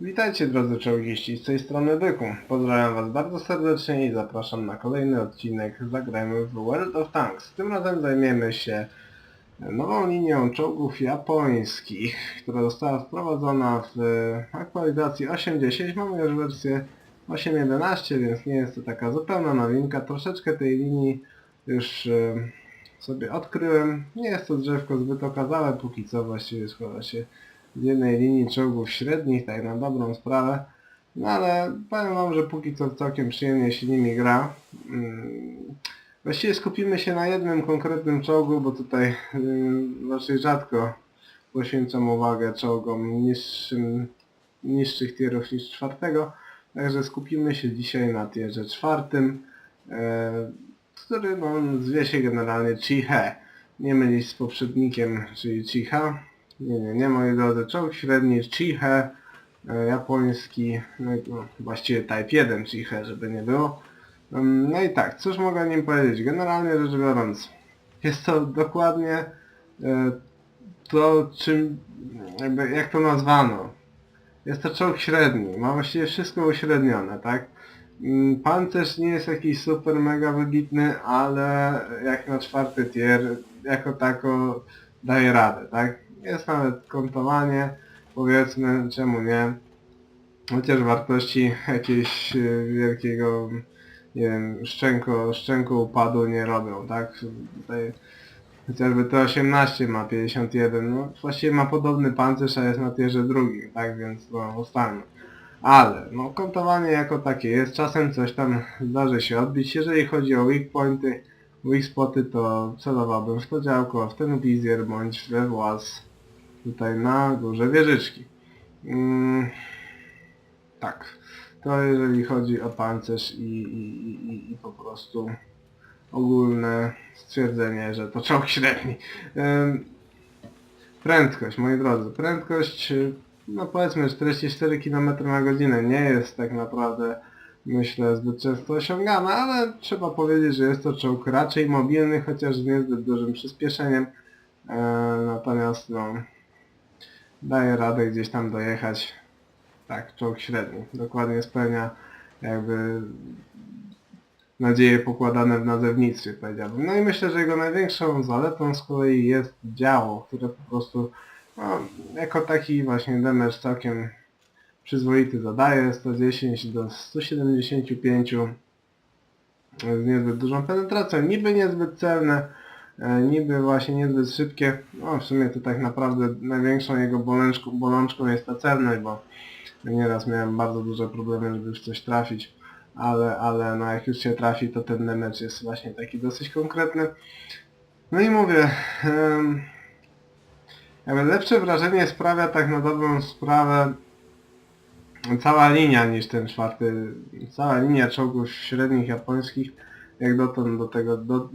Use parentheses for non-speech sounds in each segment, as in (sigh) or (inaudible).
Witajcie drodzy czołgiści, z tej strony Byku. Pozdrawiam was bardzo serdecznie i zapraszam na kolejny odcinek Zagrajmy w World of Tanks. Tym razem zajmiemy się nową linią czołgów japońskich, która została wprowadzona w aktualizacji 8.10. Mamy już wersję 8.11, więc nie jest to taka zupełna nowinka. Troszeczkę tej linii już e, sobie odkryłem. Nie jest to drzewko zbyt okazałe, póki co właściwie składa się z jednej linii czołgów średnich, tak na dobrą sprawę. No ale powiem wam, że póki co całkiem przyjemnie się nimi gra. Mm, Właściwie skupimy się na jednym konkretnym czołgu, bo tutaj yy, raczej rzadko poświęcam uwagę czołgom niższym, niższych tierów niż czwartego. Także skupimy się dzisiaj na tierze czwartym, e, który no, zwie się generalnie Chihe. Nie mylić z poprzednikiem, czyli Chiha. Nie, nie, nie, moi drodzy, czołg średni Chihe, e, japoński, no, właściwie Type 1 Chihe, żeby nie było. No i tak, cóż mogę o nim powiedzieć? Generalnie rzecz biorąc, jest to dokładnie e, to, czym, jakby, jak to nazwano. Jest to czołg średni, ma właściwie wszystko uśrednione, tak? Mm, Pancerz nie jest jakiś super mega wybitny, ale jak na czwarty tier, jako tako daje radę, tak? Jest nawet kontowanie, powiedzmy, czemu nie? Chociaż wartości jakiegoś e, wielkiego, nie wiem, szczęko, szczęko upadu nie robią, tak? Tutaj chociażby T18 ma 51, no właściwie ma podobny pancerz, a jest na tierze drugim, tak? Więc no ustalmy. Ale, no kontowanie jako takie jest, czasem coś tam zdarzy się odbić. Jeżeli chodzi o weak pointy, weak spoty, to celowałbym w to działko, w ten wizjer bądź we włas tutaj na górze wieżyczki. Mm, tak, to jeżeli chodzi o pancerz i, i, i, i po prostu ogólne stwierdzenie, że to czołg średni. Prędkość, moi drodzy, prędkość, y, no powiedzmy 44 km na godzinę nie jest tak naprawdę, myślę, zbyt często osiągana, ale trzeba powiedzieć, że jest to czołg raczej mobilny, chociaż z niezbyt dużym przyspieszeniem. E, natomiast no, daje radę gdzieś tam dojechać. Tak, czołg średni. Dokładnie spełnia jakby nadzieje pokładane w nazewnictwie, powiedziałbym. No i myślę, że jego największą zaletą z kolei jest działo, które po prostu no, jako taki właśnie damage całkiem przyzwoity zadaje. 110 do 175 z niezbyt dużą penetracją. Niby niezbyt celne, e, niby właśnie niezbyt szybkie. No w sumie to tak naprawdę największą jego bolączką, bolączką jest ta celność, bo nieraz miałem bardzo duże problemy, żeby już coś trafić ale, ale no jak już się trafi, to ten damage jest właśnie taki dosyć konkretny. No i mówię, jakby lepsze wrażenie sprawia tak na dobrą sprawę cała linia niż ten czwarty, cała linia czołgów średnich japońskich, jak dotąd do tego, do,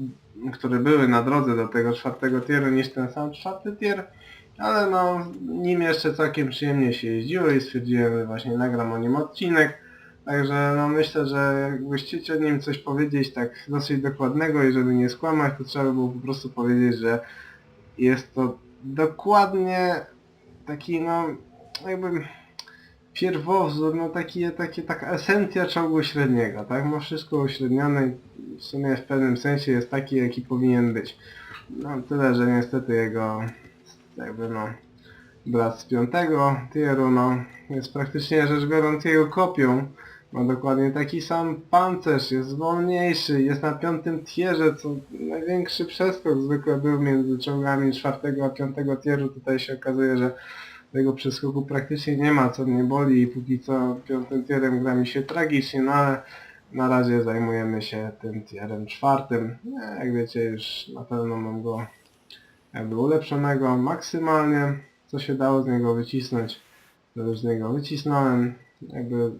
które były na drodze do tego czwartego tieru niż ten sam czwarty tier, ale no nim jeszcze całkiem przyjemnie się jeździło i stwierdziłem, że właśnie nagram o nim odcinek. Także no myślę, że jakby chcieć o nim coś powiedzieć tak dosyć dokładnego i żeby nie skłamać, to trzeba by było po prostu powiedzieć, że jest to dokładnie taki no jakby pierwowzór, no taki, taki, taka esencja czołgu średniego, tak? Ma wszystko uśrednione w sumie w pewnym sensie jest taki, jaki powinien być. No tyle, że niestety jego jakby no brat z piątego tieru, no jest praktycznie rzecz biorąc jego kopią. Ma dokładnie taki sam pancerz, jest wolniejszy, jest na piątym tierze, co największy przeskok zwykle był między czołgami czwartego a piątego tieru. Tutaj się okazuje, że tego przeskoku praktycznie nie ma, co mnie boli i póki co piątym tierem gra mi się tragicznie, no ale na razie zajmujemy się tym tierem czwartym. Jak wiecie już na pewno mam go jakby ulepszonego maksymalnie, co się dało z niego wycisnąć, to już z niego wycisnąłem, jakby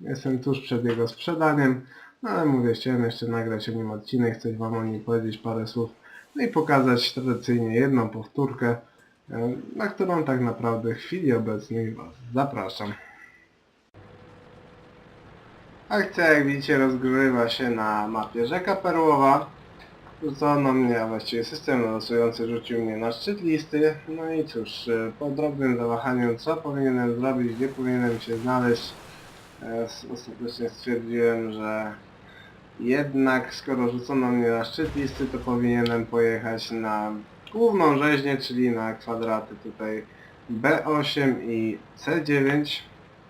jestem tuż przed jego sprzedaniem, no ale mówię, chciałem jeszcze nagrać o nim odcinek, coś wam o nim powiedzieć parę słów, no i pokazać tradycyjnie jedną powtórkę, na którą tak naprawdę w chwili obecnej was zapraszam. Akcja jak widzicie rozgrywa się na mapie Rzeka Perłowa. rzucono mnie, a właściwie system losujący rzucił mnie na szczyt listy. No i cóż, e, po drobnym zawahaniu, co powinienem zrobić, gdzie powinienem się znaleźć, e, ostatecznie stwierdziłem, że jednak skoro rzucono mnie na szczyt listy, to powinienem pojechać na główną rzeźnię, czyli na kwadraty tutaj B8 i C9.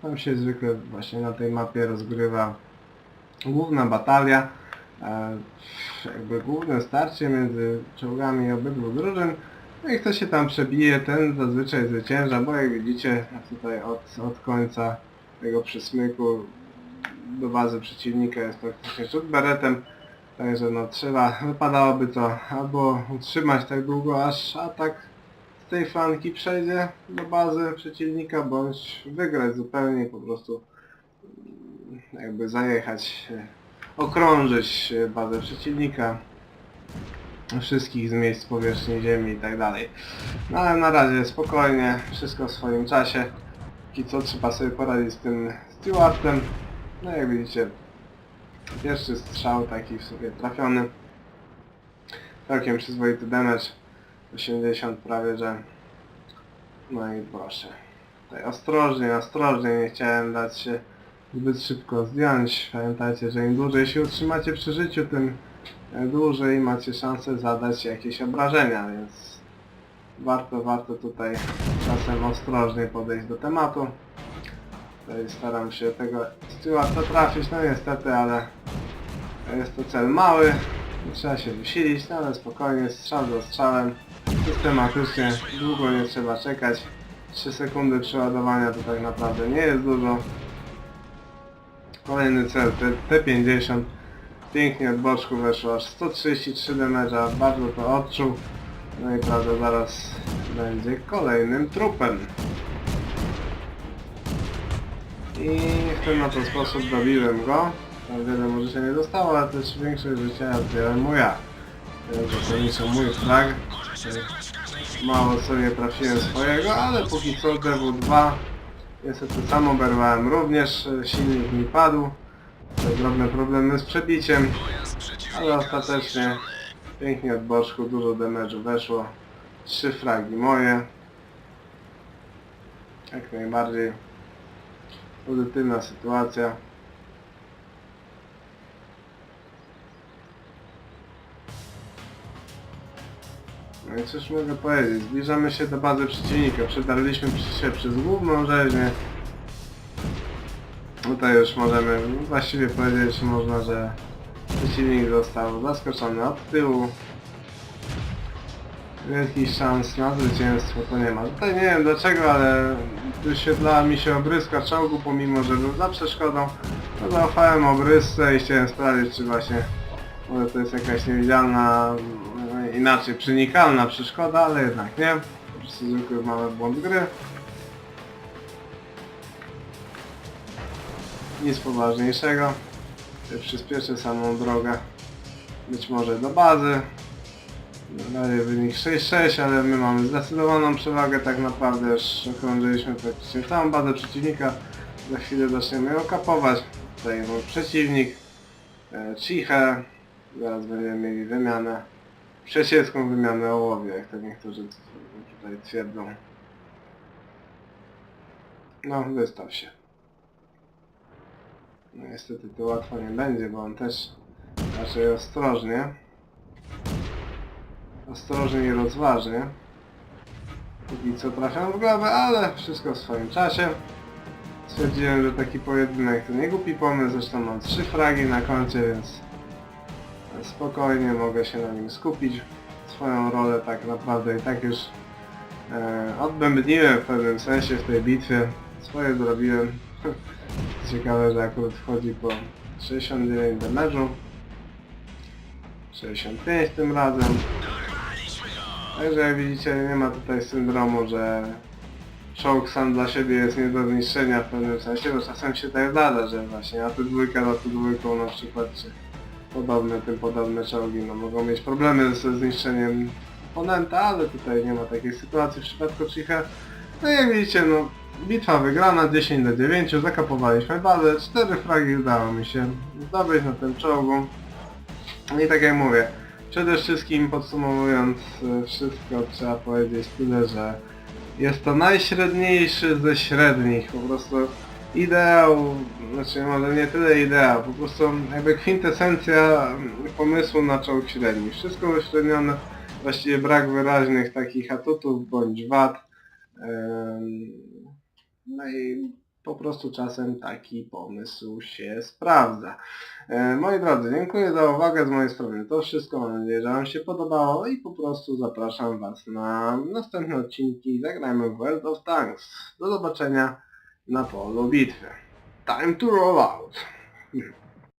Tam się zwykle właśnie na tej mapie rozgrywa główna batalia, e, jakby główne starcie między czołgami obydwu drużyn. No i kto się tam przebije, ten zazwyczaj zwycięża, bo jak widzicie tutaj od, od końca tego przysmyku do bazy przeciwnika jest praktycznie rzut beretem. Także no trzeba, wypadałoby to albo utrzymać tak długo aż atak z tej flanki przejdzie do bazy przeciwnika, bądź wygrać zupełnie i po prostu mm, jakby zajechać, okrążyć bazę przeciwnika wszystkich z miejsc powierzchni ziemi i tak dalej. No ale na razie spokojnie, wszystko w swoim czasie. Póki co trzeba sobie poradzić z tym Stewardem. No jak widzicie, pierwszy strzał taki w sobie trafiony. Całkiem przyzwoity damage. 80 prawie, że... No i proszę. Tutaj ostrożnie, ostrożnie, nie chciałem dać się zbyt szybko zdjąć. Pamiętajcie, że im dłużej się utrzymacie przy życiu, tym e, dłużej macie szansę zadać jakieś obrażenia, więc warto, warto tutaj czasem ostrożnie podejść do tematu. Tutaj staram się tego Stewarta trafić, no niestety, ale jest to cel mały. Trzeba się wysilić, no ale spokojnie, strzał za strzałem. Systematycznie, długo nie trzeba czekać. 3 sekundy przeładowania to tak naprawdę nie jest dużo. Kolejny cel, T- T50. Pięknie od boczku weszło aż 133 damage'a, bardzo to odczuł. No i prawda, zaraz będzie kolejnym trupem. I w ten oto sposób dobiłem go. Tam wiele może się nie dostało, ale też większość życia odbierałem mu ja. To niczym mój flag. Mało sobie trafiłem swojego, ale póki co DW2. Niestety sam oberwałem również, silnik mi padł. Drobne problemy z przebiciem, ale ostatecznie pięknie od boczku, dużo damage'u weszło. Trzy fragi moje. Jak najbardziej pozytywna sytuacja. No i cóż mogę powiedzieć, zbliżamy się do bazy przeciwnika, przedarliśmy się przez główną rzeźnię. Tutaj już możemy właściwie powiedzieć można, że przeciwnik został zaskoczony od tyłu. Wielkich szans na zwycięstwo to nie ma. Tutaj nie wiem dlaczego, ale wyświetlała mi się obryska czołgu, pomimo że był za przeszkodą. To zaufałem obrysce i chciałem sprawdzić, czy właśnie może to jest jakaś niewidzialna, inaczej przenikalna przeszkoda, ale jednak nie. Po prostu zwykły mały błąd gry. Nic poważniejszego. Przyspieszę samą drogę. Być może do bazy. Na wynik 6-6, ale my mamy zdecydowaną przewagę tak naprawdę. Już okrążyliśmy praktycznie całą bazę przeciwnika. Za chwilę zaczniemy ją kapować. Tutaj mój przeciwnik. E, Ciche. Zaraz będziemy mieli wymianę. Przesiedzką wymianę ołowiu, jak to niektórzy tutaj twierdzą. No, wystaw się. No niestety to łatwo nie będzie, bo on też raczej ostrożnie. Ostrożnie i rozważnie. Póki co trafiam w głowę, ale wszystko w swoim czasie. Stwierdziłem, że taki pojedynek to nie głupi pomysł, zresztą mam trzy fragi na koncie, więc spokojnie mogę się na nim skupić. Swoją rolę tak naprawdę i tak już e, odbębniłem w pewnym sensie w tej bitwie. Swoje zrobiłem. (laughs) Ciekawe, że akurat wchodzi po 69 damage'u. 65 tym razem. Także jak widzicie nie ma tutaj syndromu, że czołg sam dla siebie jest nie do zniszczenia w pewnym sensie, bo czasem się tak zdarza, że właśnie a tu dwójka za tu dwójką na przykład, czy podobne, tym podobne czołgi, no mogą mieć problemy ze zniszczeniem oponenta, ale tutaj nie ma takiej sytuacji w przypadku Chicha. No i jak widzicie, no bitwa wygrana 10 do 9, zakapowaliśmy bazę, 4 fragi udało mi się zdobyć na tym czołgu. No I tak jak mówię, Przede wszystkim podsumowując e, wszystko trzeba powiedzieć tyle, że jest to najśredniejszy ze średnich, po prostu ideał, znaczy może nie tyle ideał, po prostu jakby kwintesencja pomysłu na czołg średni. Wszystko uśrednione, właściwie brak wyraźnych takich atutów bądź wad. No i po prostu czasem taki pomysł się sprawdza. E, Moi drodzy, dziękuję za uwagę z mojej strony. To wszystko, mam nadzieję, że Wam się podobało i po prostu zapraszam Was na następne odcinki. Zagrajmy w World of Tanks. Do zobaczenia na polu bitwy. Time to roll out.